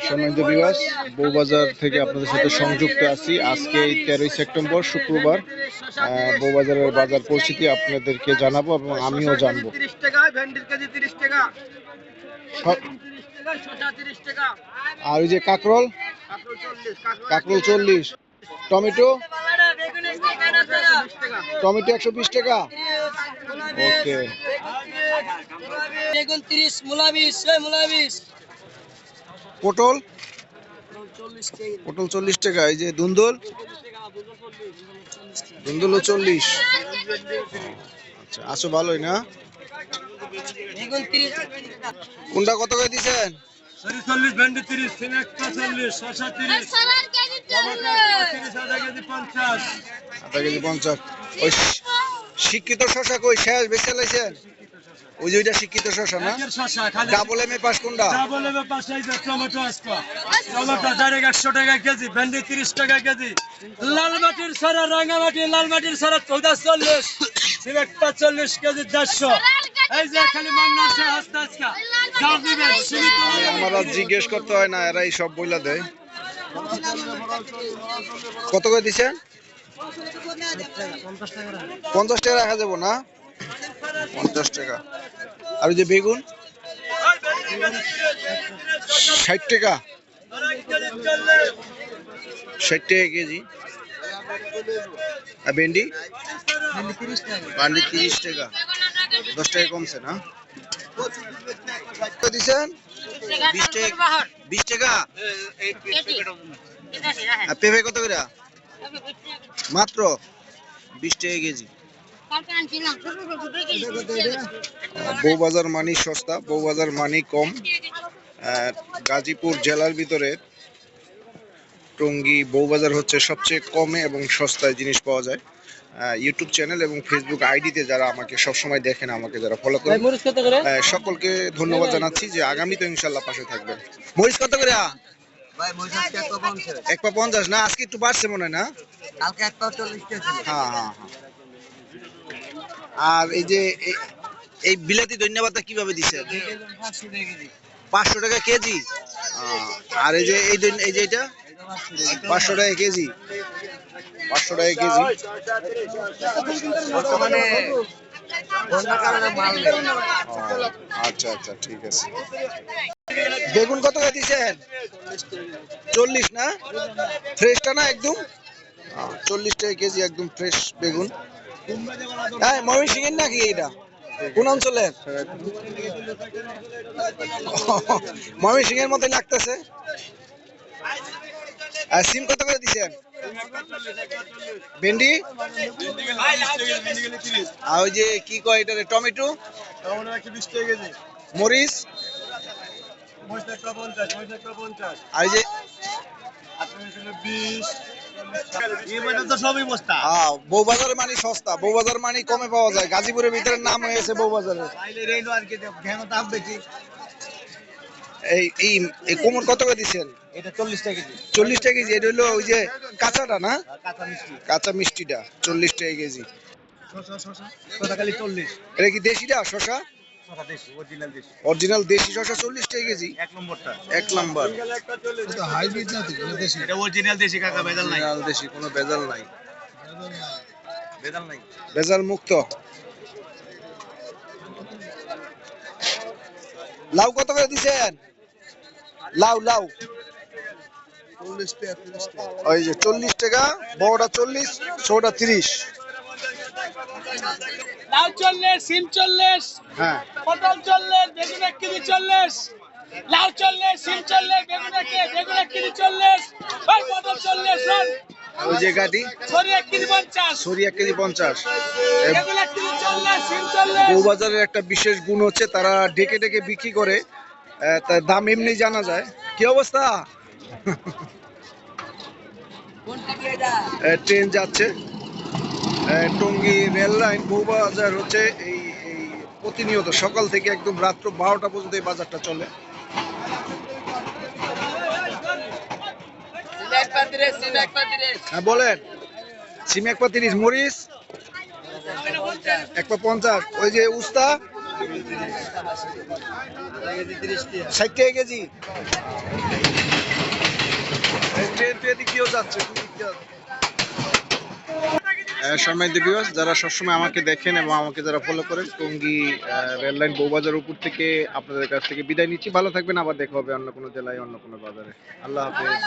সম্মানিত বিবাস বউবাজার থেকে আপনাদের সাথে সংযুক্ত আছি। আজকে এই তেরোই সেপ্টেম্বর শুক্রবার আহ, বউবাজারের বাজার পরিস্থিতি আপনাদেরকে জানাব এবং আমিও জানব। আর ওই যে কাকরল? কাঁকরোল চল্লিশ। কাকরল চল্লিশ টমেটো? টমেটো একশো বিশ টাকা। ওকে। বেগুন তিরিশ মূলা বিশ মূলা বিশ। পটল? পটল চল্লিশ টাকা এই যে ধুন্দুল ধুন্দুলও চল্লিশ। আচ্ছা আছো ভালোই না? কোনটা কত করে আধা কেজি পঞ্চাশ। ওই শিক্ষিত শশা কই? শেষ বেঁচে লাইছেন? ওই যে ওইটা শিক্ষিত শশা না? ডাবল এম এ পাস কোনটা? ডাবল এর পাশে এই যে টমেটো আজকে। টমেটো ডাইরেক্ট একশো টাকা কেজি ভেন্ডি তিরিশ টাকা কেজি। লাল মাটির সারা রাঙা মাটির লাল মাটির সারা চৌদা চল্লিশ। সিলেক্টটা চল্লিশ কেজি দেড়শো। এই যে খালি মান্নার সে হাসতে আজকে। যা দিবেন সীমিত আমার জিজ্ঞেস করতে হয় না এরাই সব বইলা দেয়। কত করে দিছেন পঞ্চাশ টাকা রাখা যাব না? পঞ্চাশ টাকা। আর যে বেগুন? ষাট টাকা। ষাট টাকা কেজি। আর ভেন্ডি? ভেন্ডি তিরিশ টাকা। দশ টাকা কমছে না? দিছেন বিশ টাকা। বিশ টাকা? আর পেঁপে কত করে? মাত্র বিশ টাকা কেজি। বউবাজার মানি সস্তা বউবাজার মানি কম। আর গাজীপুর জেলার ভিতরে টঙ্গী বউবাজার হচ্ছে সবচেয়ে কমে এবং সস্তায় জিনিস পাওয়া যায়। ইউটিউব চ্যানেল এবং ফেসবুক আইডিতে যারা আমাকে সবসময় দেখেন আমাকে যারা ফলো করেন করে? আহ, সকলকে ধন্যবাদ জানাচ্ছি যে আগামীতে ইনশাল্লাহ পাশে থাকবেন। মরিচ কত করে? এক পা পঞ্চাশ। না আজকে একটু বাড়ছে মনে হয় না? কালকে এক পা চল্লিশ হ্যাঁ হ্যাঁ হ্যাঁ। আর এই যে এই বিলাতি ধন্যবাদটা কীভাবে দিছে? পাঁচশো টাকা কেজি? আর এই যে এই এই যে এটা? পাঁচশো টাকা কেজি। পাঁচশো টাকা কেজি। বর্তমানে আচ্ছা আচ্ছা ঠিক আছে। বেগুন কত করে দিছেন? চল্লিশ না? ফ্রেশটা না একদম? চল্লিশ টাকা কেজি একদম ফ্রেশ বেগুন। হ্যাঁ ময়মন সিংহের নাকি এটা কোন অঞ্চলের? ময়মন সিংহের মতোই লাগতেছে। আর সিম কত করে দিছেন? ভেন্ডি? আর ওই যে কি কয় এটা টমেটো? মরিচ? আর যে আহ, বউবাজার মানে সস্তা বউবাজার মানে কমে পাওয়া যায়। গাজীপুরের ভিতরে নাম হয়েছে এই এই কোমর কত করে দিচ্ছেন? এটা চল্লিশ টাকা কেজি। চল্লিশ টাকা কেজি এটা হলো ওই যে কাঁচাটা না? কাঁচা মিষ্টিটা চল্লিশ টাকা কেজি। শসা খালি চল্লিশ। এটা কি দেশিটা শশা অরিজিনাল দেশি চল্লিশ টাকা কেজি। এক নম্বরটা। এক নাম্বার। হাইব্রিড জাতি দেশি। এটা অরিজিনাল দেশি কাকা ভেজাল নাই। অরিজিনাল দেশি কোনো ভেজাল নাই। ভেজাল নাই। ভেজাল মুক্ত। লাউ কত করে দিছেন? লাউ লাউ। চল্লিশ টাকা। ওই যে চল্লিশ টাকা বড়টা চল্লিশ ছোটটা তিরিশ। লাউ চল্লিশ সিম চল্লিশ হ্যাঁ। পটল চল্লিশ বেগুন এক কেজি চল্লিশ লাউ চল্লিশ সিম চল্লিশ বেগুন এক বেগুন এক কেজি চল্লিশ ওই পটল চল্লিশ ওই যে গাড়ি সরি এক কেজি পঞ্চাশ। সরি এক কেজি পঞ্চাশ। এ, বেগুন এক কেজি চল্লিশ সিম চল্লিশ। বউবাজারের একটা বিশেষ গুণ হচ্ছে তারা ডেকে ডেকে বিক্রি করে তার দাম এমনি জানা যায়। কি অবস্থা? ট্রেন যাচ্ছে। টঙ্গী রেল লাইন বউবাজার হচ্ছে এই এই প্রতিনিয়ত সকাল থেকে একদম রাত্র বারোটা পর্যন্ত এই বাজারটা চলে। হ্যাঁ বলেন। সিম এক পা তিরিশ, মরিচ এক পা পঞ্চাশ, ওই যে উস্তা ষাট কেজি। সম্মানিত ভিউয়ার্স যারা সবসময় আমাকে দেখেন এবং আমাকে যারা ফলো করেন, টঙ্গি রেললাইন বৌবাজার উপর থেকে আপনাদের কাছ থেকে বিদায় নিচ্ছি। ভালো থাকবেন, আবার দেখা হবে অন্য কোনো জেলায়, অন্য কোনো বাজারে। আল্লাহ হাফেজ।